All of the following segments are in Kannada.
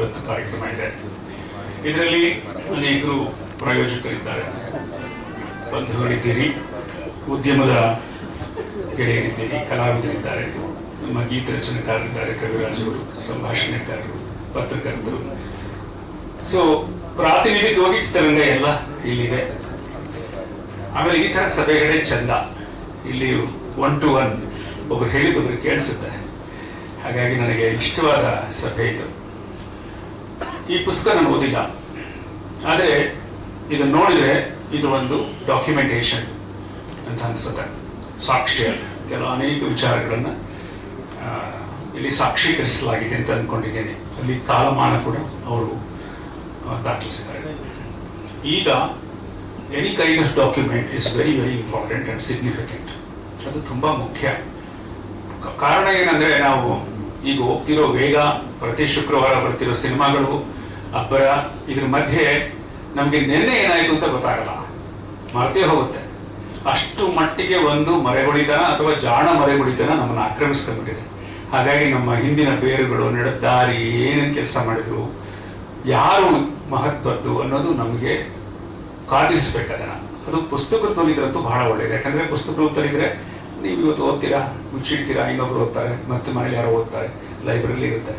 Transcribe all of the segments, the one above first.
ಇವತ್ತು ಕಾರ್ಯಕ್ರಮ ಇದೆ ಇದರಲ್ಲಿ ಅನೇಕರು ಪ್ರಾಯೋಜಕರಿದ್ದಾರೆ. ಬಂಧುಗಳಿದ್ದೀರಿ, ಉದ್ಯಮದ ಗೆಳೆಯರಿದ್ದೀರಿ, ಕಲಾವಿದರಿದ್ದಾರೆ, ನಮ್ಮ ಗೀತ ರಚನೆಕಾರರಿದ್ದಾರೆ, ಕವಿರಾಜರು, ಸಂಭಾಷಣೆಕಾರರು, ಪತ್ರಕರ್ತರು. ಸೊ ಪ್ರಾತಿನಿಧಿಕವಾಗಿ ಚಿತ್ರರಂಗ ಎಲ್ಲ ಇಲ್ಲಿದೆ. ಆಮೇಲೆ ಈ ತರ ಸಭೆಗಳೇ ಚಂದ. ಇಲ್ಲಿ ಒನ್ ಟು ಒನ್ ಒಬ್ರು ಹೇಳಿದೊಬ್ರು ಕೇಳಿಸುತ್ತೆ ಹಾಗಾಗಿ ನನಗೆ ಇಷ್ಟವಾದ ಸಭೆ ಇದು. ಈ ಪುಸ್ತಕ ನಾನು ಓದಿಲ್ಲ. ಆದರೆ ಇದನ್ನು ನೋಡಿದರೆ ಇದು ಒಂದು ಡಾಕ್ಯುಮೆಂಟೇಶನ್ ಅಂತ ಅನ್ಸುತ್ತೆ. ಸಾಕ್ಷ್ಯ, ಕೆಲವು ಅನೇಕ ವಿಚಾರಗಳನ್ನು ಇಲ್ಲಿ ಸಾಕ್ಷೀಕರಿಸಲಾಗಿದೆ ಅಂತ ಅಂದ್ಕೊಂಡಿದ್ದೇನೆ ಅಲ್ಲಿ ಕಾಲಮಾನ ಕೂಡ ಅವರು ದಾಖಲಿಸಿದ್ದಾರೆ. ಈಗ any kind of document is very very important and significant ಅದು ತುಂಬಾ ಮುಖ್ಯ. ಕಾರಣ ಏನಂದ್ರೆ ನಾವು ಈಗ ಹೋಗ್ತಿರೋ ವೇಗ, ಪ್ರತಿ ಶುಕ್ರವಾರ ಬರ್ತಿರೋ ಸಿನಿಮಾಗಳು ಅಬ್ಬರ, ಇದ್ರ ಮಧ್ಯೆ ನಮಗೆ ನಿನ್ನೆ ಏನಾಯ್ತು ಅಂತ ಗೊತ್ತಾಗಲ್ಲ. ಮರ್ತೇ ಹೋಗುತ್ತೆ. ಅಷ್ಟು ಮಟ್ಟಿಗೆ ಒಂದು ಮರೆಗುಳಿತನ ಅಥವಾ ಜಾಣ ಮರೆಗುಳಿತನ ನಮ್ಮನ್ನು ಆಕ್ರಮಿಸ್ಕೊಂಡ್ಬಿಟ್ಟಿದೆ. ಹಾಗಾಗಿ ನಮ್ಮ ಹಿಂದಿನ ಬೇರುಗಳು ನಡೆದಾರಿ ಏನೇನು ಕೆಲಸ ಮಾಡಿದ್ರು, ಯಾರು ಮಹತ್ವದ್ದು ಅನ್ನೋದು ನಮಗೆ ಕಾದಿಸ್ಬೇಕು ಅದನ್ನ ಅದು ಪುಸ್ತಕ ರೂಪದಲ್ಲಿದ್ರಂತೂ ಬಹಳ ಒಳ್ಳೆಯದು ಯಾಕಂದರೆ ಪುಸ್ತಕ ರೂಪದಲ್ಲಿದ್ರೆ ನೀವು ಇವತ್ತು ಓದ್ತೀರಾ? ಮುಚ್ಚಿಡ್ತೀರಾ ಇನ್ನೊಬ್ರು ಓದ್ತಾರೆ, ಮತ್ತೆ ಮನೇಲಿ ಯಾರೋ ಓದ್ತಾರೆ, ಲೈಬ್ರರಿಲಿ ಇರುತ್ತೆ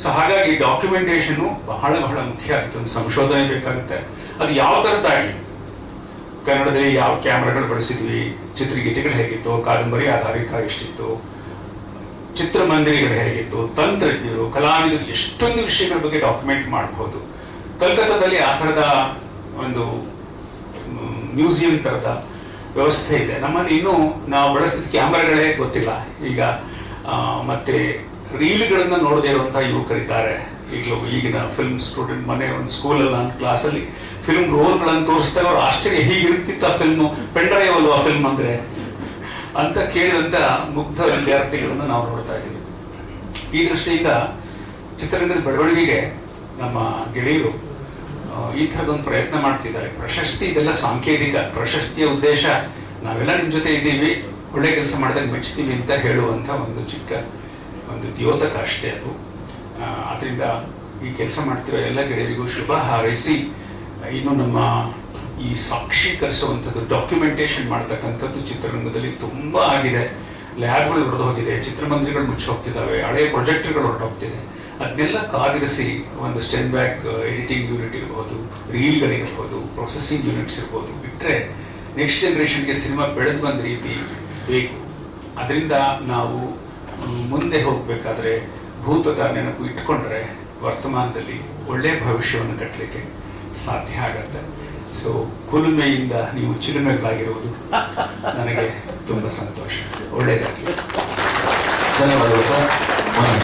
ಸೊ ಹಾಗಾಗಿ ಡಾಕ್ಯುಮೆಂಟೇಶನ್ ಬಹಳ ಬಹಳ ಮುಖ್ಯ ಆಗುತ್ತೆ. ಒಂದು ಸಂಶೋಧನೆ ಬೇಕಾಗುತ್ತೆ. ಅದು ಯಾವ ಥರದ್ದಾಗಲಿ ಕನ್ನಡದಲ್ಲಿ ಯಾವ ಕ್ಯಾಮ್ರಾಗಳು ಬಳಸಿದ್ವಿ? ಚಿತ್ರಗೀತೆಗಳು ಹೇಗಿತ್ತು? ಕಾದಂಬರಿ ಆಧಾರಿತ ಎಷ್ಟಿತ್ತು? ಚಿತ್ರಮಂದಿರಗಳು ಹೇಗಿತ್ತು? ತಂತ್ರಜ್ಞರು, ಕಲಾವಿದರು ಎಷ್ಟೊಂದು ವಿಷಯಗಳ ಬಗ್ಗೆ ಡಾಕ್ಯುಮೆಂಟ್ ಮಾಡಬಹುದು ಕಲ್ಕತ್ತಾದಲ್ಲಿ ಆ ಥರದ ಒಂದು ಮ್ಯೂಸಿಯಂ ಥರದ ವ್ಯವಸ್ಥೆ ಇದೆ. ನಮ್ಮಲ್ಲಿ ಇನ್ನೂ ನಾವು ಬಳಸಿದ ಕ್ಯಾಮ್ರಾಗಳೇ ಗೊತ್ತಿಲ್ಲ. ಈಗ ಮತ್ತೆ ರೀಲ್ಗಳನ್ನ ನೋಡದೇ ಇರುವಂತಹ ಯುವಕರಿದ್ದಾರೆ. ಈಗಲೂ ಈಗಿನ ಫಿಲ್ಮ್ ಸ್ಟೂಡೆಂಟ್ ಮನೆ, ಒಂದು ಸ್ಕೂಲಲ್ಲಿ ನಾನು ಕ್ಲಾಸಲ್ಲಿ ಫಿಲ್ಮ್ ರೋಲ್ಗಳನ್ನು ತೋರಿಸ್ತಾ ಅವ್ರು ಆಶ್ಚರ್ಯ ಹೀಗಿರ್ತಿತ್ತ ಫಿಲ್ಮು ಪೆಂಡ್ರೈವ್ ಆ ಫಿಲ್ಮ್ ಅಂದ್ರೆ? ಅಂತ ಕೇಳಿದಂತ ಮುಗ್ಧ ವಿದ್ಯಾರ್ಥಿಗಳನ್ನು ನಾವು ನೋಡ್ತಾ ಇದ್ದೀವಿ. ಈ ದೃಷ್ಟಿಯಿಂದ ಚಿತ್ರರಂಗದ ಬೆಳವಣಿಗೆಗೆ ನಮ್ಮ ಗೆಳೆಯರು ಈ ಥರದೊಂದು ಪ್ರಯತ್ನ ಮಾಡ್ತಿದ್ದಾರೆ. ಪ್ರಶಸ್ತಿ ಇದೆಲ್ಲ ಸಾಂಕೇತಿಕ. ಪ್ರಶಸ್ತಿಯ ಉದ್ದೇಶ, ನಾವೆಲ್ಲ ನಿಮ್ಮ ಜೊತೆ ಇದ್ದೀವಿ. ಒಳ್ಳೆ ಕೆಲಸ ಮಾಡಿದಾಗ ಮೆಚ್ತೀವಿ ಅಂತ ಹೇಳುವಂಥ ಒಂದು ಚಿಕ್ಕ ಒಂದು ದ್ಯೋತಕ ಅಷ್ಟೇ ಅದು. ಅದರಿಂದ ಈ ಕೆಲಸ ಮಾಡ್ತಿರೋ ಎಲ್ಲ ಗೆಳೆಯರಿಗೂ ಶುಭ ಹಾರೈಸಿ, ಇನ್ನು ನಮ್ಮ ಈ ಸಾಕ್ಷೀಕರಿಸುವಂಥದ್ದು ಡಾಕ್ಯುಮೆಂಟೇಶನ್ ಮಾಡ್ತಕ್ಕಂಥದ್ದು ಚಿತ್ರರಂಗದಲ್ಲಿ ತುಂಬ ಆಗಿದೆ. ಲ್ಯಾಬ್ಗಳು ಹೊಡೆದು ಹೋಗಿದೆ, ಚಿತ್ರಮಂದಿರಗಳು ಮುಚ್ಚಿ ಹೋಗ್ತಿದ್ದಾವೆ ಹಳೆಯ ಪ್ರೊಜೆಕ್ಟ್ಗಳು ಹೊರಟೋಗ್ತಿದೆ ಅದನ್ನೆಲ್ಲ ಕಾದಿರಿಸಿ ಒಂದು ಸ್ಟೆನ್ ಬ್ಯಾಕ್ ಎಡಿಟಿಂಗ್ ಯೂನಿಟ್ ಇರ್ಬೋದು, ರೀಲ್ಗಳಿರ್ಬೋದು ಪ್ರೊಸೆಸಿಂಗ್ ಯೂನಿಟ್ಸ್ ಇರ್ಬೋದು ಬಿಟ್ಟರೆ ನೆಕ್ಸ್ಟ್ ಜನ್ರೇಷನ್ಗೆ ಸಿನಿಮಾ ಬೆಳೆದು ಬಂದ ರೀತಿ ಬೇಕು. ಅದರಿಂದ ನಾವು ಮುಂದೆ ಹೋಗಬೇಕಾದ್ರೆ ಭೂತದ ನೆನಪು ಇಟ್ಕೊಂಡ್ರೆ ವರ್ತಮಾನದಲ್ಲಿ ಒಳ್ಳೆಯ ಭವಿಷ್ಯವನ್ನು ಕಟ್ಟಲಿಕ್ಕೆ ಸಾಧ್ಯ ಆಗತ್ತೆ. ಸೊ ಕುಲುಮೆಯಿಂದ ನೀವು ಚಿಲುಮೆಗಳಾಗಿರುವುದು ನನಗೆ ತುಂಬ ಸಂತೋಷ. ಒಳ್ಳೆಯದಾಗಲಿ. ಧನ್ಯವಾದಗಳು